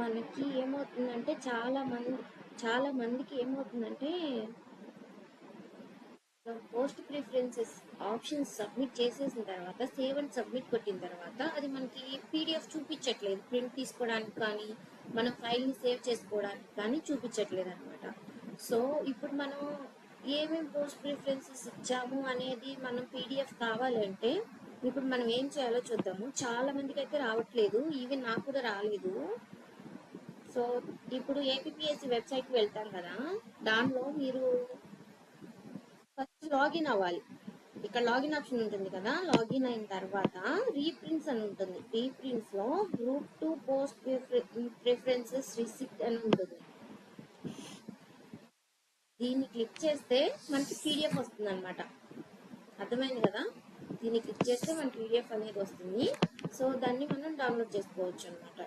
మనకి ఏమవుతుందంటే చాలా మంది చాలా మందికి ఏమవుతుందంటే పోస్ట్ ప్రిఫరెన్సెస్ ఆప్షన్స్ సబ్మిట్ చేసేసిన తర్వాత సేవ్ అండ్ సబ్మిట్ కొట్టిన తర్వాత అది మనకి పీడిఎఫ్ చూపించట్లేదు. ప్రింట్ తీసుకోవడానికి కానీ మన ఫైల్ని సేవ్ చేసుకోవడానికి కానీ చూపించట్లేదు అనమాట సో ఇప్పుడు మనం ఏమేమి పోస్ట్ ప్రిఫరెన్సెస్ ఇచ్చాము అనేది మనం పీడిఎఫ్ కావాలంటే ఇప్పుడు మనం ఏం చేయాలో చూద్దాము. చాలా మందికి అయితే రావట్లేదు. ఈవెన్ నాకు కూడా రాలేదు. సో ఇప్పుడు ఏపీఎస్సి వెబ్సైట్కి వెళ్తాం కదా దానిలో మీరు ఫస్ట్ లాగిన్ అవ్వాలి. ఇక్కడ లాగిన్ ఆప్షన్ ఉంటుంది కదా లాగిన్ అయిన తర్వాత రీప్రింట్స్ అని ఉంటుంది. రీప్రింట్స్లో group two post preferences receipt అని ఉంటుంది. దీన్ని క్లిక్ చేస్తే మనకి పీడిఎఫ్ వస్తుంది అనమాట అర్థమైంది కదా? దీన్ని క్లిక్ చేస్తే మన పీడిఎఫ్ అనేది వస్తుంది. సో దాన్ని మనం డౌన్లోడ్ చేసుకోవచ్చు అనమాట